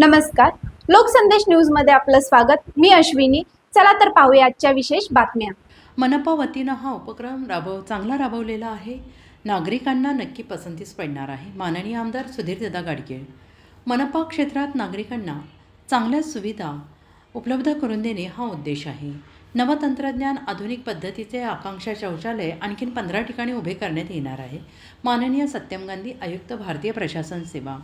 नमस्कार. लोकसंदेश न्यूजमध्ये आपलं स्वागत. मी अश्विनी. चला तर पाहूया आजच्या विशेष बातम्या. मनपा वतीनं हा उपक्रम राबव चांगला राबवलेला आहे. नागरिकांना नक्की पसंतीस पडणार आहे. माननीय आमदार सुधीर दादा गाडगे. मनपा क्षेत्रात नागरिकांना चांगल्या सुविधा उपलब्ध करून देणे हा उद्देश आहे. नवतंत्रज्ञान आधुनिक पद्धतीचे आकांक्षा शौचालय आणखीन पंधरा ठिकाणी उभे करण्यात येणार आहे. माननीय सत्यम गांधी आयुक्त भारतीय प्रशासन सेवा.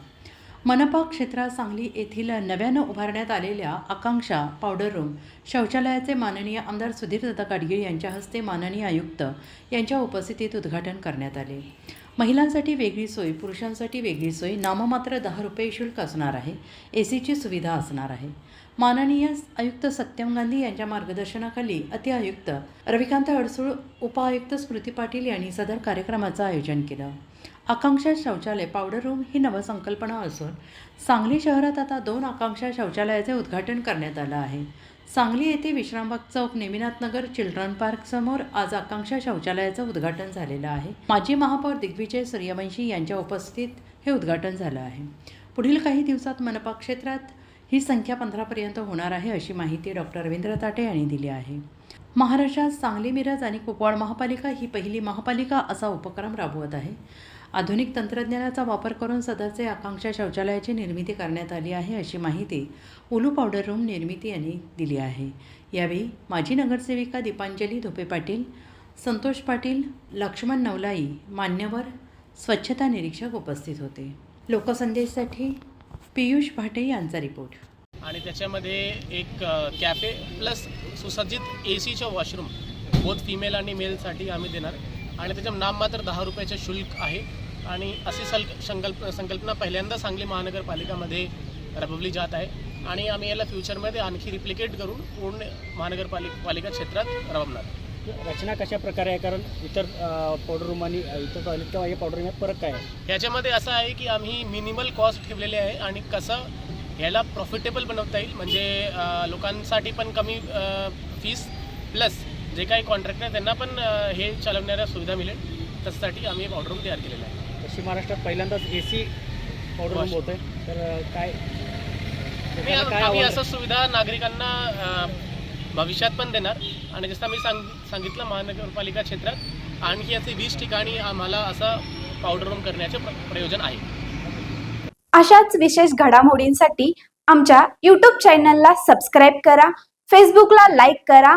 मनपा क्षेत्रात सांगली येथील नव्यानं उभारण्यात आलेल्या आकांक्षा पावडर रूम शौचालयाचे माननीय आमदार सुधीरदत्ता गाडगीळ यांच्या हस्ते माननीय आयुक्त यांच्या उपस्थितीत उद्घाटन करण्यात आले. महिलांसाठी वेगळी सोय पुरुषांसाठी वेगळी सोय नाममात्र दहा रुपये शुल्क असणार आहे ए सीची सुविधा असणार आहे. माननीय आयुक्त सत्यम गांधी यांच्या मार्गदर्शनाखाली अतिआयुक्त रविकांत अडसूळ उपआयुक्त स्मृती पाटील यांनी सदर कार्यक्रमाचं आयोजन केलं. आकांक्षा शौचालय पावडर रूम ही नवसंकल्पना असून सांगली शहरात आता दोन आकांक्षा शौचालयाचे उद्घाटन करण्यात आलं आहे. सांगली येथे विश्रामबाग चौक नेमिनाथनगर चिल्ड्रन पार्क समोर आज आकांक्षा शौचालयाचं उद्घाटन झालेलं आहे. माजी महापौर दिग्विजय सूर्यवंशी यांच्या उपस्थितीत हे उद्घाटन झालं आहे. पुढील काही दिवसात मनपा क्षेत्रात ही संख्या पंधरापर्यंत होणार आहे अशी माहिती डॉक्टर रवींद्र ताटे यांनी दिली आहे. महाराष्ट्रात सांगली मिरज आणि कुपवाड महापालिका ही पहिली महापालिका असा उपक्रम राबवत आहे. आधुनिक तंत्रज्ञानाचा वापर करून सदरचे आकांक्षा शौचालयाची निर्मिती करण्यात आली आहे अशी माहिती उलू पावडर रूम निर्मिती यांनी दिली आहे. यावेळी माजी नगरसेविका दीपांजली धोपे पाटील संतोष पाटील लक्ष्मण नवलाई मान्यवर स्वच्छता निरीक्षक उपस्थित होते. लोकसंदेशसाठी पियुष भाटे यांचा रिपोर्ट. आणि त्याच्यामध्ये एक कॅफे प्लस सुसज्जित ए सीचं वॉशरूम बोथ फिमेल आणि मेलसाठी आम्ही देणार. आणि त्याच्या नाममात्र दहा रुपयाचं शुल्क आहे. आणि अशी सल संकल्प संकल्पना पहिल्यांदा सांगली महानगरपालिकामध्ये राबवली जात आहे. आणि आम्ही याला फ्युचरमध्ये आणखी रिप्लिकेट करून पूर्ण महानगरपालिका पालिका क्षेत्रात राबवणार. रचना कशा प्रकारे आहे? कारण इतर पावडर रूम आणि इतर टॉयलेट किंवा या पावडर रूम फरक काय आहे? ह्याच्यामध्ये असं आहे की आम्ही मिनिमल कॉस्ट ठेवलेले आहे आणि कसं ह्याला प्रॉफिटेबल बनवता येईल. म्हणजे लोकांसाठी पण कमी फीस प्लस जे काही कॉन्ट्रॅक्टर आहे त्यांना पण हे चालवण्याला सुविधा मिळेल त्यासाठी आम्ही एक ऑर्डर रूम तयार केलेला आहे पश्चिम महाराष्ट्रात पहिल्यांदाच ए सी पावडर रूम. होत आहे तर काय आम्ही? असं सुविधा नागरिकांना भविष्यात पण देणार आणि जसं मी सांग सांगितलं महानगरपालिका क्षेत्रात आणखी असे वीस ठिकाणी आम्हाला असं पावडर रूम करण्याचे प्र- प्रयोजन आहे अशाच विशेष घडामोडींसाठी आमच्या यूट्यूब चॅनलला सबस्क्राईब करा फेसबुकला लाईक करा